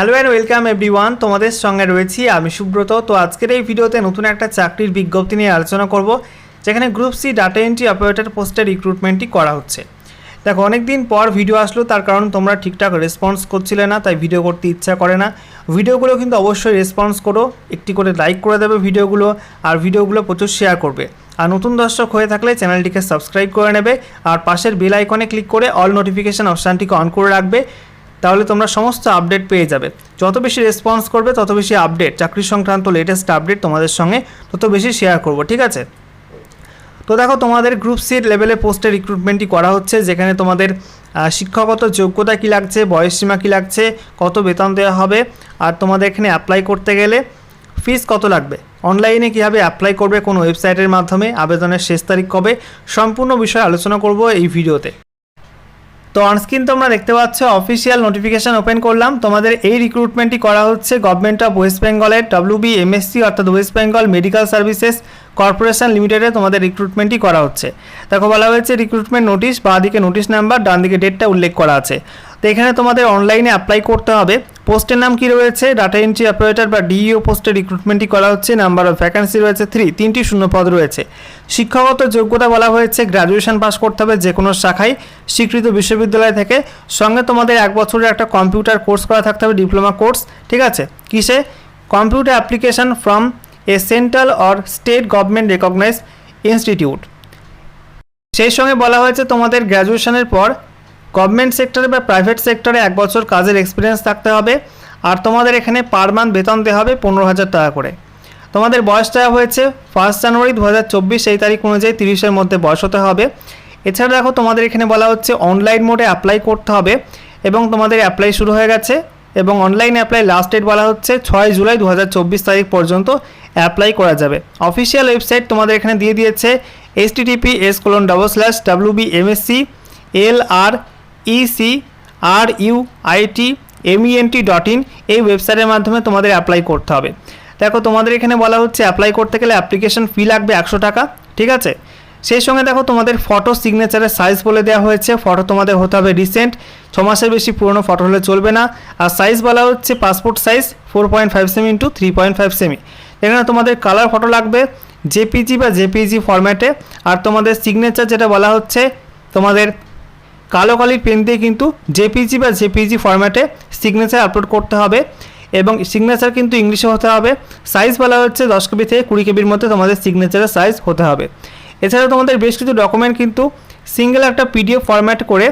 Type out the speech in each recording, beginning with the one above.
Hello and welcome everyone তোমাদের সঙ্গে রয়েছি আমি সুব্রত। তো আজকের এই ভিডিওতে নতুন একটা চাকরির বিজ্ঞপ্তি নিয়ে আলোচনা করব, যেখানে group C data entry operator পোস্টের রিক্রুটমেন্টটি করা হচ্ছে। দেখো অনেক দিন পর ভিডিও আসলো, তার কারণ তোমরা ঠিকঠাক রেসপন্স করছিলে না, তাই ভিডিও করতে ইচ্ছা করে না। ভিডিওগুলো কিন্তু অবশ্যই রেসপন্স করো, একটি করে লাইক করে দেবে ভিডিওগুলো আর ভিডিওগুলো প্রচুর শেয়ার করবে। আর নতুন দর্শক হয়ে থাকলে চ্যানেলটিকে সাবস্ক্রাইব করে নেবে, আর পাশের বেল আইকনে ক্লিক করে অল নোটিফিকেশান অপশানটিকে অন করে রাখবে। তাহলে তোমরা সমস্ত আপডেট পেয়ে যাবে। যত বেশি রেসপন্স করবে, তত বেশি আপডেট চাকরি সংক্রান্ত লেটেস্ট আপডেট তোমাদের সঙ্গে তত বেশি শেয়ার করব, ঠিক আছে? তো দেখো, তোমাদের গ্রুপ সির লেভেলে পোস্টে রিক্রুটমেন্টই করা হচ্ছে, যেখানে তোমাদের শিক্ষাগত যোগ্যতা কী লাগছে বয়সসীমা কী লাগছে, কত বেতন দেওয়া হবে, আর তোমাদের এখানে অ্যাপ্লাই করতে গেলে ফিস কত লাগবে? অনলাইনে কীভাবে অ্যাপ্লাই করবে, কোন ওয়েবসাইটের মাধ্যমে, আবেদনের শেষ তারিখ কবে, সম্পূর্ণ বিষয়ে আলোচনা করব এই ভিডিওতে তো অনস্ক্রিন তোমরা দেখতে পাচ্ছ অফিসিয়াল নোটিফিকেশান ওপেন করলাম। তোমাদের এই রিক্রুটমেন্টটি করা হচ্ছে গভর্নমেন্ট অফ ওয়েস্ট বেঙ্গলের ডব্লিউবি এমএসসি অর্থাৎ West Bengal medical services corporation লিমিটেডে তোমাদের রিক্রুটমেন্টই করা হচ্ছে। দেখো বলা হয়েছে রিক্রুটমেন্ট নোটিশ বা দিকে নোটিশ নাম্বার ডান দিকে ডেটটা উল্লেখ করা আছে। তো এখানে তোমাদের অনলাইনে অ্যাপ্লাই করতে হবে। পোস্টের নাম কি রয়েছে? ডাটা এন্ট্রি অপারেটর বা ডিইও পোস্টের রিক্রুটমেন্টই করা হচ্ছে। নাম্বার অফ ভ্যাকান্সি রয়েছে থ্রি তিনটি শূন্য পদ রয়েছে। শিক্ষাগত যোগ্যতা বলা হয়েছে গ্র্যাজুয়েশন পাস করতে হবে যে কোনো শাখায়, স্বীকৃত বিশ্ববিদ্যালয় থেকে। সঙ্গে তোমাদের এক বছরের একটা কম্পিউটার কোর্স করা থাকতে হবে ডিপ্লোমা কোর্স ঠিক আছে? কিসে? Computer application from a central or state government recognise institute সেই সঙ্গে বলা হয়েছে, তোমাদের গ্র্যাজুয়েশনের পর গভর্নমেন্ট সেক্টরে বা প্রাইভেট সেক্টরে এক বছর কাজের এক্সপিরিয়েন্স থাকতে হবে। আর তোমাদের এখানে পার মান্থ বেতন দেওয়া হবে পনেরো হাজার টাকা করে। তোমাদের বয়স দেওয়া হয়েছে ফার্স্ট জানুয়ারি দু হাজার চব্বিশ এই তারিখ অনুযায়ী তিরিশের মধ্যে বয়স হতে হবে। এছাড়া দেখো, তোমাদের এখানে বলা হচ্ছে অনলাইন মোডে অ্যাপ্লাই করতে হবে এবং তোমাদের অ্যাপ্লাই শুরু হয়ে গেছে এবং অনলাইন অ্যাপ্লাই লাস্ট ডেট বলা হচ্ছে ছয় জুলাই দু হাজার চব্বিশ তারিখ পর্যন্ত। অ্যাপ্লাই করা যাবে। অফিসিয়াল ওয়েবসাইট তোমাদের এখানে দিয়ে দিয়েছে H TTP S colon double slash W B MSC L R EC R U IT MENT dot in এই ওয়েবসাইটের মাধ্যমে তোমাদের অ্যাপ্লাই করতে হবে। দেখো, তোমাদের এখানে বলা হচ্ছে অ্যাপ্লাই করতে গেলে অ্যাপ্লিকেশন ফি লাগবে একশো টাকা, ঠিক আছে? সেই সঙ্গে দেখো, তোমাদের ফটো সিগনেচারের সাইজ বলে দেওয়া হয়েছে। ফটো তোমাদের হতে হবে রিসেন্ট ছ মাসের বেশি পুরনো ফটো হলে চলবে না। আর সাইজ বলা হচ্ছে passport size four point five cm into three point five cm এখানে তোমাদের কালার ফটো লাগবে জেপিজি বা জেপিজি ফরম্যাটে আর তোমাদের সিগনেচার যেটা বলা হচ্ছে, তোমাদের কালো কালির পেন দিয়ে কিন্তু জেপিজি বা জেপিজি ফরম্যাটে সিগনেচার আপলোড করতে হবে। এবং সিগনেচার কিন্তু ইংলিশে হতে হবে। সাইজ বলা হচ্ছে দশ কেবি থেকে কুড়ি কেবির মধ্যে তোমাদের সিগনেচারের সাইজ হতে হবে। এছাড়া তোমাদের বেশ কিছু ডকুমেন্ট কিন্তু সিঙ্গেল একটা পিডিএফ ফরম্যাট করে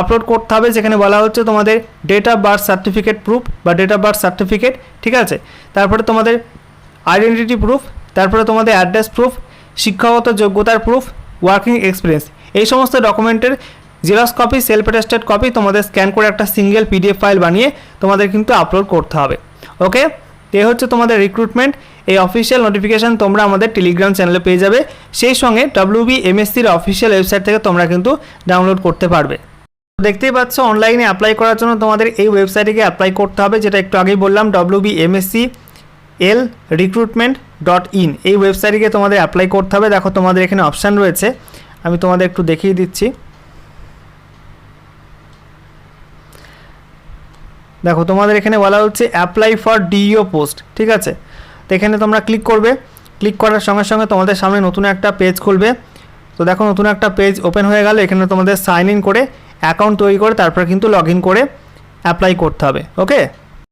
আপলোড করতে হবে, যেখানে বলা হচ্ছে তোমাদের date of birth certificate proof বা ডেট অফ বার্থ সার্টিফিকেট ঠিক আছে? তারপরে তোমাদের আইডেন্টিটি প্রুফ তারপরে তোমাদের অ্যাড্রেস প্রুফ শিক্ষাগত যোগ্যতার প্রুফ ওয়ার্কিং এক্সপিরিয়েন্স এই সমস্ত ডকুমেন্টের xerox copy self attested copy তোমাদের স্ক্যান করে একটা সিঙ্গেল পিডিএফ ফাইল বানিয়ে তোমাদের কিন্তু আপলোড করতে হবে। ওকে এ হচ্ছে তোমাদের রিক্রুটমেন্ট এই অফিসিয়াল নোটিফিকেশান তোমরা আমাদের টেলিগ্রাম চ্যানেলে পেয়ে যাবে। সেই সঙ্গে ডাব্লিউবি এমএসসির অফিসিয়াল ওয়েবসাইট থেকে তোমরা কিন্তু ডাউনলোড করতে পারবে। দেখতেই পাচ্ছ অনলাইনে অ্যাপ্লাই করার জন্য তোমাদের এই ওয়েবসাইটে গিয়ে অ্যাপ্লাই করতে হবে, যেটা একটু আগেই বললাম WB MSC L recruitment dot in এই ওয়েবসাইটে তোমাদের অ্যাপ্লাই করতে হবে। দেখো তোমাদের এখানে অপশান রয়েছে। আমি তোমাদের একটু দেখিয়ে দিচ্ছি। দেখো তোমাদের এখানে বলা হচ্ছে অ্যাপ্লাই ফর ডিইও পোস্ট ঠিক আছে? তো এখানে তোমরা ক্লিক করবে। ক্লিক করার সঙ্গে সঙ্গে তোমাদের সামনে নতুন একটা পেজ খুলবে। তো দেখো নতুন একটা পেজ ওপেন হয়ে গেল। এখানে তোমাদের সাইন ইন করে অ্যাকাউন্ট তৈরি করে তারপর কিন্তু লগ করে অ্যাপ্লাই করতে হবে। ওকে